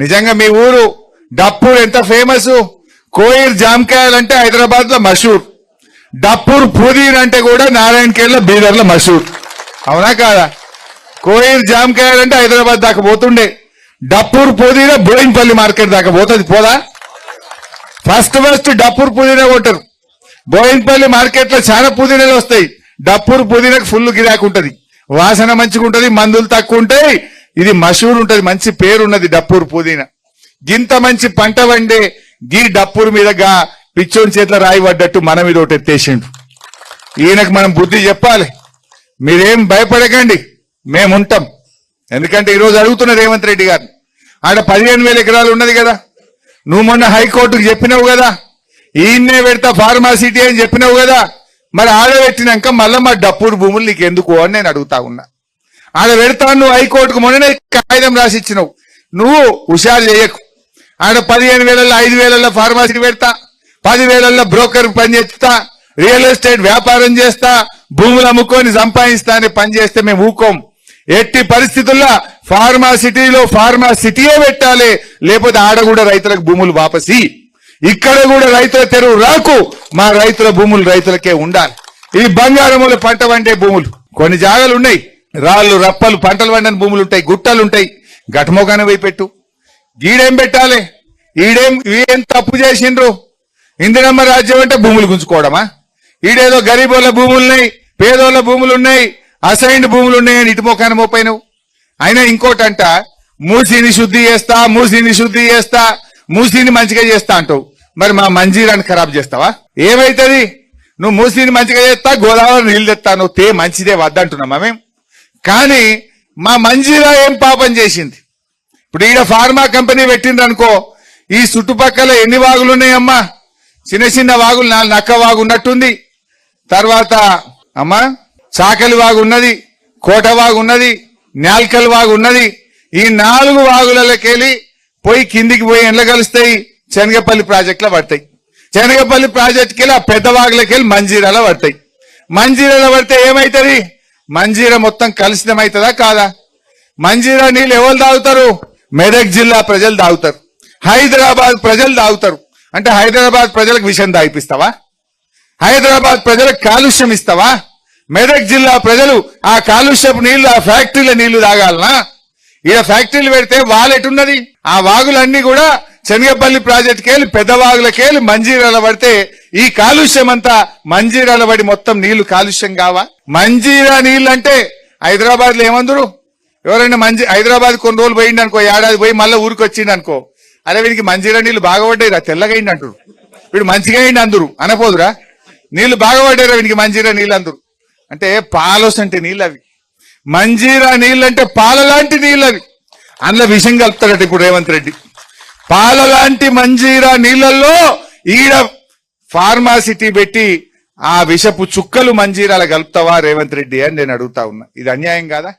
నిజంగా మీ ఊరు డప్పూర్ ఎంత ఫేమస్? కోయిర్ జామకాయలు అంటే హైదరాబాద్లో మషూర్. డప్పూర్ పుదీన్ అంటే కూడా నారాయణ లో బీదర్లో మషూర్. అవునా కాదా? కోయిర్ జామకాయలు అంటే హైదరాబాద్ దాకా పోతుండే. డప్పూర్ పుదీనా బోయిన్పల్లి మార్కెట్ దాకా పోతుంది. పోదా? ఫస్ట్ ఫస్ట్ డప్పూర్ పుదీనా కొట్టరు. బోయిన్పల్లి మార్కెట్లో చాలా పుదీనాలు వస్తాయి. డప్పూర్ పుదీనాకు ఫుల్ గిరాకు ఉంటుంది. వాసన మంచిగా ఉంటది మందులు తక్కువ ఉంటాయి ఇది మషూర్ ఉంటది మంచి పేరు ఉన్నది డప్పూర్ పుదీనా. గింత మంచి పంట వండే గీ డప్పూర్ మీదగా పిచ్చోని చేతిలో రాయి పడ్డట్టు మన మీద ఒకటి ఎత్తేసిండు ఈయనకు మనం బుద్ధి చెప్పాలి. మీరేం భయపడకండి మేముంటాం ఎందుకంటే ఈరోజు అడుగుతున్న రేవంత్ రెడ్డి గారు ఆడ పదిహేను వేల ఎకరాలు ఉన్నది కదా నువ్వు మొన్న హైకోర్టుకు చెప్పినావు కదా ఈయన్నే పెడతా ఫార్మాసిటీ అని చెప్పినావు కదా మరి ఆడ పెట్టినాక మళ్ళా మా డప్పూరు భూములు నీకు ఎందుకు అని నేను అడుగుతా ఉన్నా. ఆడ పెడతాను నువ్వు హైకోర్టుకు. మొన్ననే కాగితం రాసి ఇచ్చినావు నువ్వు హుషారు చేయకు. ఆడ పదిహేను వేలలో ఐదు వేలలో ఫార్మాసిటీ పెడతా. పదివేలలో బ్రోకర్ పని చేస్తా. రియల్ ఎస్టేట్ వ్యాపారం చేస్తా. భూములు అమ్ముకొని సంపాదిస్తా అని పని చేస్తే మేము ఊకోం. ఎట్టి పరిస్థితుల్లో ఫార్మా సిటీలో ఫార్మా సిటీయే పెట్టాలి. లేకపోతే ఆడ కూడా రైతులకు భూములు వాపసి. ఇక్కడ కూడా రైతుల తెరువు రాకు. మా రైతుల భూములు రైతులకే ఉండాలి. ఈ బంగారముల పంట వండే భూములు. కొన్ని జాగాలు ఉన్నాయి. రాళ్ళు రప్పలు పంటలు పండని భూములు ఉంటాయి గుట్టలు ఉంటాయి. గటమోగానే పోయి పెట్టు. గీడేం పెట్టాలి? ఈడేం ఏం తప్పు చేసిండ్రు? ఇందిరమ్మ రాజ్యం అంటే భూములు గుంజుకోవడమా? ఈడేదో గరీబోళ్ళ భూములున్నాయి పేదోళ్ళ భూములు ఉన్నాయి అసైన్డ్ భూములు ఉన్నాయి అని ఇటుమోకాన మొఖాన అయినా ఇంకోటంట మూసిని శుద్ధి చేస్తా మూసిని శుద్ధి చేస్తా మూసిని మంచిగా చేస్తా అంటావు. మరి మా మంజీరాన్ని ఖరాబ్ చేస్తావా? ఏమైతుంది? నువ్వు మూసిని మంచిగా చేస్తా గోదావరి నీళ్ళు తెస్తా నువ్వు తే మంచిదే వద్దంటున్నామా మేము? కానీ మా మంజీరా ఏం పాపం చేసింది? ఇప్పుడు ఈడ ఫార్మా కంపెనీ పెట్టింది అనుకో ఈ చుట్టుపక్కల ఎన్ని వాగులు ఉన్నాయమ్మా చిన్న చిన్న వాగులు నాలుగు నక్క వాగు ఉన్నట్టుంది. తర్వాత అమ్మా చాకలి వాగు ఉన్నది కోట వాగు ఉన్నది నాల్కల్ వాగు ఉన్నది. ఈ నాలుగు వాగులకెళ్ళి పోయి కిందికి పోయి ఎండ్ల కలుస్తాయి శనగపల్లి ప్రాజెక్టులో పడతాయి. శనగపల్లి ప్రాజెక్టుకి వెళ్ళి ఆ పెద్ద వాగులకెళ్ళి మంజీరాలో పడతాయి. మంజీరాలో పడితే ఏమైతుంది? మంజీరా మొత్తం కలుషితమవుతుందా కాదా? మంజీరా నీళ్ళు ఎవరు తాగుతారు? మెదక్ జిల్లా ప్రజలు తాగుతారు. హైదరాబాద్ ప్రజలు తాగుతారు. అంటే హైదరాబాద్ ప్రజలకు విషయం తాగిపిస్తావా హైదరాబాద్ ప్రజలకు కాలుష్యం ఇస్తావా? మెదక్ జిల్లా ప్రజలు ఆ కాలుష్యపు నీళ్ళు ఆ ఫ్యాక్టరీల నీళ్ళు తాగాలనా? ఈడ ఫ్యాక్టరీలు పెడితే వాలెటున్నది ఆ వాగులన్నీ కూడా శనగపల్లి ప్రాజెక్టుకి వెళ్ళి పెద్ద వాగులకి వెళ్ళి మంజీరాల పడితే ఈ కాలుష్యం అంతా మంజీరాల పడి మొత్తం నీళ్ళు కాలుష్యం కావా? మంజీరా నీళ్ళు అంటే హైదరాబాద్లో ఏమందరు? ఎవరైనా మంజీ హైదరాబాద్ కొన్ని రోజులు పోయిండు అనుకో ఏడాది పోయి మళ్ళీ ఊరికి వచ్చిండు అనుకో. అరే వీడికి మంజీరా నీళ్ళు బాగా పడ్డాయి రా అంటారు వీడు మంచిగా అయింది అందరు అనపోదురా? నీళ్ళు బాగా పడ్డారా వీడికి మంజీరా నీళ్ళు అందరు. అంటే పాలోస్ అంటే నీళ్ళు అవి మంజీరా నీళ్ళు అంటే పాల లాంటి నీళ్ళు అవి అందులో విషయం కలుపుతాడట ఇప్పుడు రేవంత్ రెడ్డి. పాల లాంటి మంజీరా నీళ్ళల్లో ఈడ ఫార్మాసిటీ పెట్టి ఆ విషపు చుక్కలు మంజీరాల కలుపుతావా రేవంత్ రెడ్డి అని నేను అడుగుతా ఉన్నా. ఇది అన్యాయం కాదా?